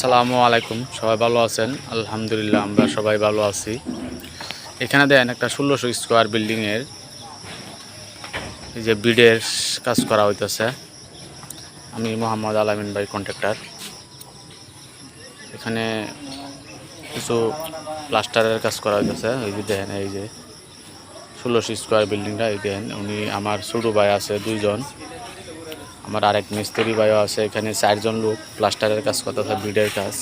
আসসালামু আলাইকুম। সবাই ভালো আছেন? আলহামদুলিল্লাহ, আমরা সবাই ভালো আছি। এখানে দেন একটা ষোলোশো স্কোয়ার বিল্ডিংয়ের এই যে বিডের কাজ করা হইতেছে। আমি মোহাম্মদ আলামিন ভাই কন্ট্রাক্টর এখানে কিছু প্লাস্টারের কাজ করা হইতেছে। এই যে দেখেন, এই যে ষোলোশো স্কোয়ার বিল্ডিংটা এই দেখেন, উনি আমার ছোটো ভাই আছে দুইজন। আমার আরেক মিস্ত্রি ভাইও আছে, এখানে চারজন লোক, প্লাস্টারের কাজ করতে হয় বিডের কাজ।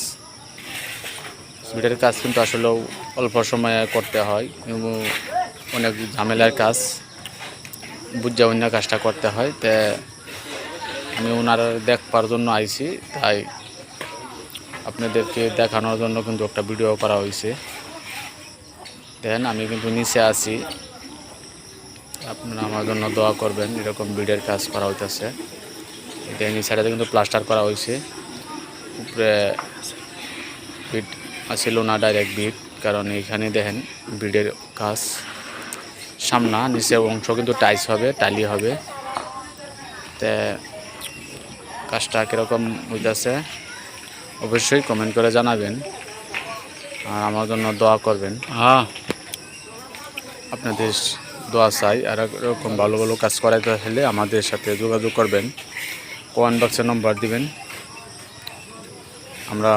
বিডের কাজ কিন্তু আসলেও অল্প সময়ে করতে হয় এবং অনেক ঝামেলার কাজ, বুঝা অন্য কাজটা করতে হয়। তে আমি ওনার দেখবার জন্য আইছি, তাই আপনাদেরকে দেখানোর জন্য কিন্তু একটা ভিডিও করা হয়েছে দেন আমি কিন্তু নিচে আছি। আপনারা আমার জন্য দোয়া করবেন, এরকম বিডের কাজ করা হইতেছে। দেন এই সাইডে কিন্তু প্লাস্টার করা হয়েছে। উপরে বিট আসিল না ডাইরেক্ট বিট কারণ এখানে দেখেন বিডের কাজ। সামনা নিচের অংশ কিন্তু টাইস হবে টালি হবে। তে কাজটা কীরকম হইতেছে অবশ্যই কমেন্ট করে জানাবেন। আর আমার জন্য দোয়া করবেন। হ্যাঁ। আপনাদের দোয়া চাই আর এরকম ভালো ভালো কাজ করাইতে হলে আমাদের সাথে যোগাযোগ করবেন। কমেন্ট বক্সের নম্বর দিবেন। আমরা